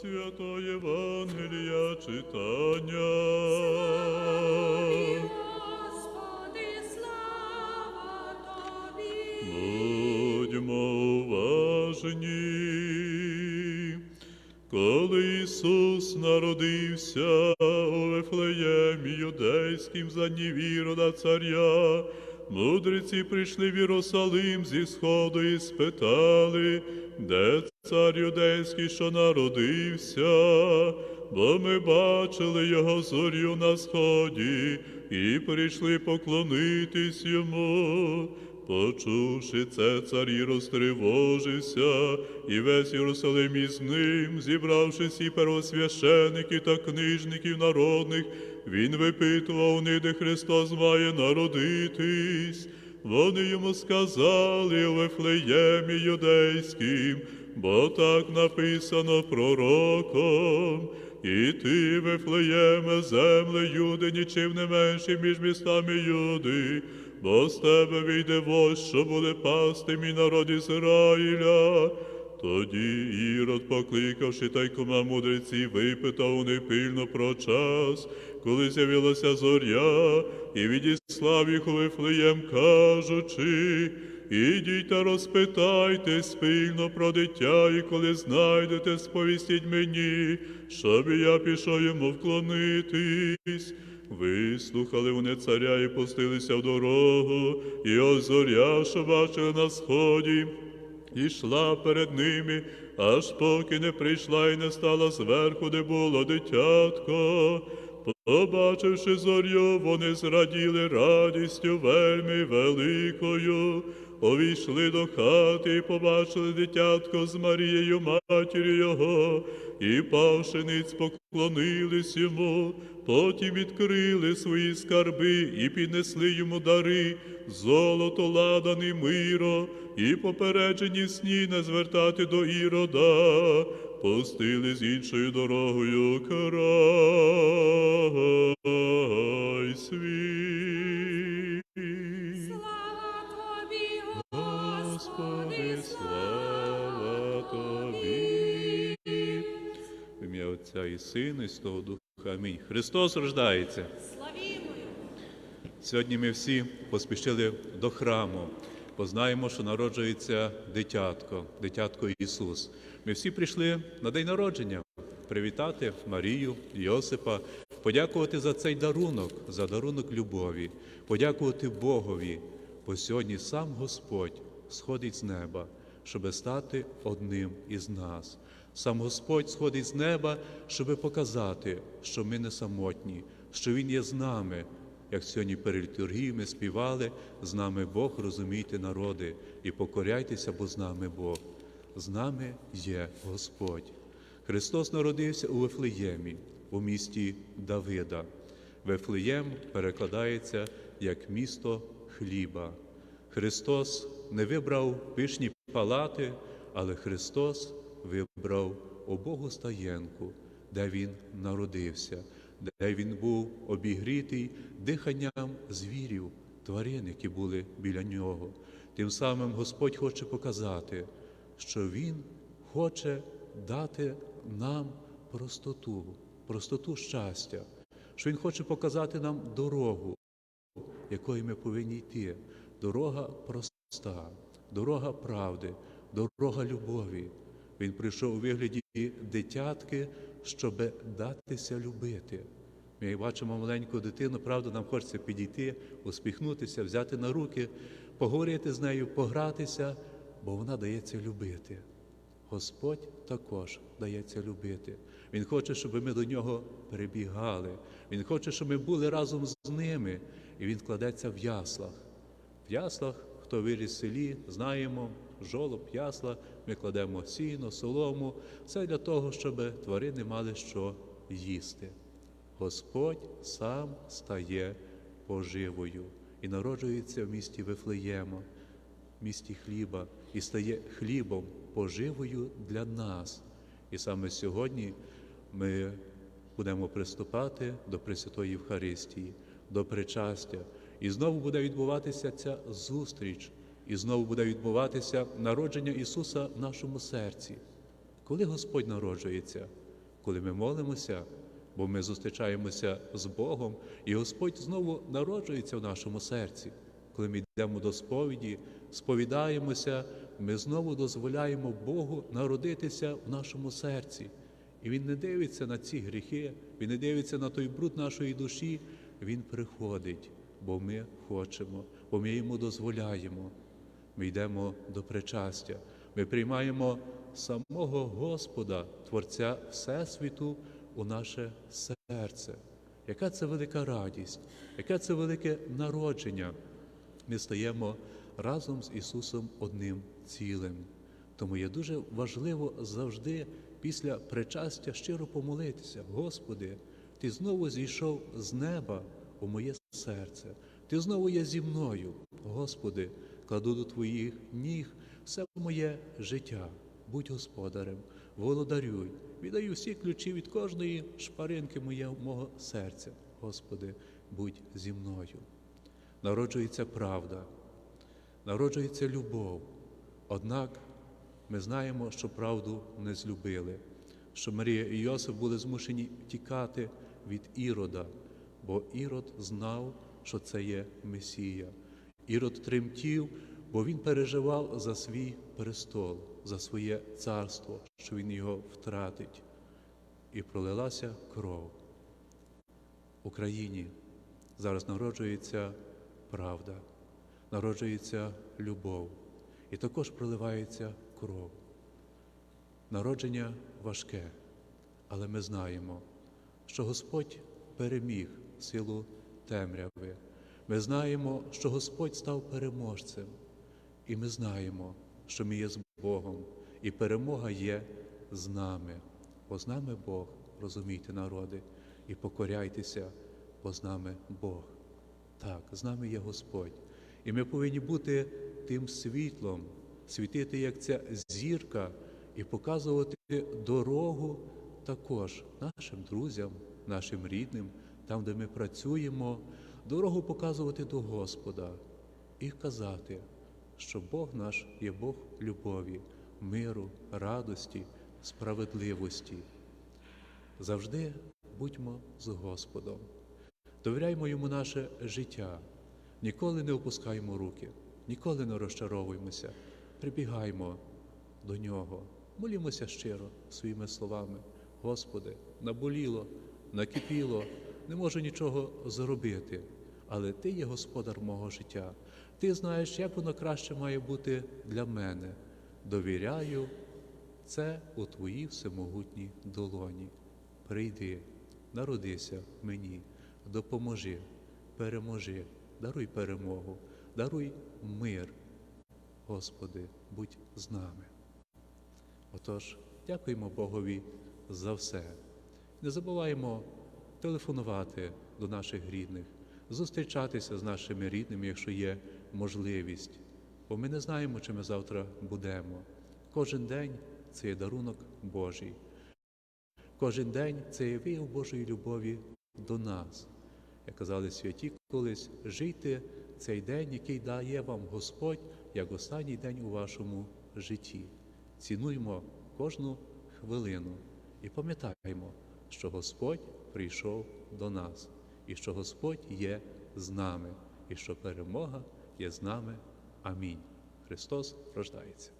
Святого Євангелія читання. Господи, слава Тобі! Будьмо уважні. Коли Ісус народився у Вифлеємі юдейським за днів Ірода царя, мудреці прийшли в Єрусалим зі сходу і спитали, де цар юдейський, що народився, бо ми бачили його зорю на сході і прийшли поклонитись йому. Почувши це, цар і розтривожився, і весь Єрусалим із ним, зібравши всі первосвящеників та книжників народних, він випитував них, де Христос має народитись. Вони йому сказали у Вифлеємі юдейським, бо так написано пророком. І ти, Вифлеєме, земле Юди, нічим не менше між містами Юди, бо з тебе вийде вождь, що буде пасти мій народ Ізраїля. Тоді Ірод, покликавши тайкома мудреці, випитав у них пильно про час, коли з'явилася зоря, і відіслав їх Вифлеєм, кажучи, ідіть та розпитайте спільно про дитя, і коли знайдете, сповістіть мені, щоб я пішов йому вклонитись. Вислухали вони царя і пустилися в дорогу, і ось зоря, що бачили на сході, ішла перед ними, аж поки не прийшла і не стала зверху, де було дитятко. Побачивши зорю, вони зраділи радістю вельми великою. Увійшли до хати і побачили дитятко з Марією, матір'ю його, і павши ниць поклонились йому, потім відкрили свої скарби і піднесли йому дари, золото, ладан і миро, і попереджені сні не звертати до ірода, пустили з іншою дорогою край свій. Слава Тобі, Господи, слава Тобі. В ім'я Отця і Сина, і Святого Духа. Амінь. Христос рождається. Славімо! Сьогодні ми всі поспішили до храму, бо знаємо, що народжується дитятко, дитятко Ісус. Ми всі прийшли на день народження привітати Марію, Йосипа, подякувати за цей дарунок, за дарунок любові, подякувати Богові, бо сьогодні сам Господь сходить з неба, щоб стати одним із нас. Сам Господь сходить з неба, щоб показати, що ми не самотні, що Він є з нами. Як сьогодні перед літургією ми співали, з нами Бог, розумійте народи, і покоряйтеся, бо з нами Бог. З нами є Господь. Христос народився у Вифлеємі, у місті Давида. Вифлеєм перекладається як місто хліба. Христос не вибрав пишні палати, але Христос вибрав обогу стаєнку, де Він народився, де Він був обігрітий диханням звірів, тварин, які були біля нього. Тим самим Господь хоче показати, що Він хоче дати нам простоту, простоту щастя, що Він хоче показати нам дорогу, якою ми повинні йти. Дорога проста, дорога правди, дорога любові. Він прийшов у вигляді дитятки, щоб датися любити. Ми бачимо маленьку дитину, правда, нам хочеться підійти, усміхнутися, взяти на руки, поговорити з нею, погратися, бо вона дається любити. Господь також дається любити. Він хоче, щоб ми до нього прибігали. Він хоче, щоб ми були разом з ними. І він кладеться в яслах. В яслах, хто виріс в селі, знаємо, жолоб, ясла, ми кладемо сіно, солому. Це для того, щоб тварини мали що їсти. Господь сам стає поживою і народжується в місті Вифлеєма, місті хліба, і стає хлібом, поживою для нас. І саме сьогодні ми будемо приступати до Пресвятої Євхаристії, до причастя. І знову буде відбуватися ця зустріч, і знову буде відбуватися народження Ісуса в нашому серці. Коли Господь народжується? коли ми молимося, бо ми зустрічаємося з Богом, і Господь знову народжується в нашому серці. Коли ми йдемо до сповіді, сповідаємося, ми знову дозволяємо Богу народитися в нашому серці. І Він не дивиться на ці гріхи, Він не дивиться на той бруд нашої душі. Він приходить, бо ми хочемо, бо ми йому дозволяємо. Ми йдемо до причастя, ми приймаємо самого Господа, Творця Всесвіту, у наше серце. Яка це велика радість, яке це велике народження. Ми стаємо разом з Ісусом одним цілим. Тому є дуже важливо завжди після причастя щиро помолитися. Господи, Ти знову зійшов з неба у моє серце. Ти знову є зі мною. Господи, кладу до Твоїх ніг все моє життя. Будь господарем, володарюй, віддаю всі ключі від кожної шпаринки моє, мого серця. Господи, будь зі мною. Народжується правда, народжується любов. Однак ми знаємо, що правду не злюбили, що Марія і Йосиф були змушені тікати від Ірода, бо Ірод знав, що це є Месія. Ірод тремтів, бо він переживав за свій престол, за своє царство, що він його втратить. І пролилася кров. В Україні зараз народжується правда, народжується любов і також проливається кров. Народження важке, але ми знаємо, що Господь переміг силу темряви. Ми знаємо, що Господь став переможцем, і ми знаємо, що ми є з Богом, і перемога є з нами. Бо з нами Бог, розумійте, народи, і покоряйтеся, бо з нами Бог. Так, з нами є Господь. І ми повинні бути тим світлом, світити, як ця зірка, і показувати дорогу також нашим друзям, нашим рідним, там, де ми працюємо, дорогу показувати до Господа і казати, що Бог наш є Бог любові, миру, радості, справедливості. Завжди будьмо з Господом. Довіряймо йому наше життя, ніколи не опускаємо руки, ніколи не розчаровуємося, прибігаймо до нього, молімося щиро своїми словами. Господи, наболіло, накипіло, не можу нічого зробити, але Ти є господар мого життя. Ти знаєш, як воно краще має бути для мене. Довіряю це у Твоїй всемогутній долоні. Прийди, народися мені, допоможи, переможи, даруй перемогу, даруй мир. Господи, будь з нами. Отож, дякуємо Богові за все. Не забуваємо телефонувати до наших рідних, зустрічатися з нашими рідними, якщо є можливість, бо ми не знаємо, чи ми завтра будемо. Кожен день це є дарунок Божий. Кожен день це є вияв Божої любові до нас. Як казали святі колись, жийте цей день, який дає вам Господь, як останній день у вашому житті. Цінуймо кожну хвилину і пам'ятаємо, що Господь прийшов до нас, і що Господь є з нами, і що перемога є з нами. Амінь. Христос рождається.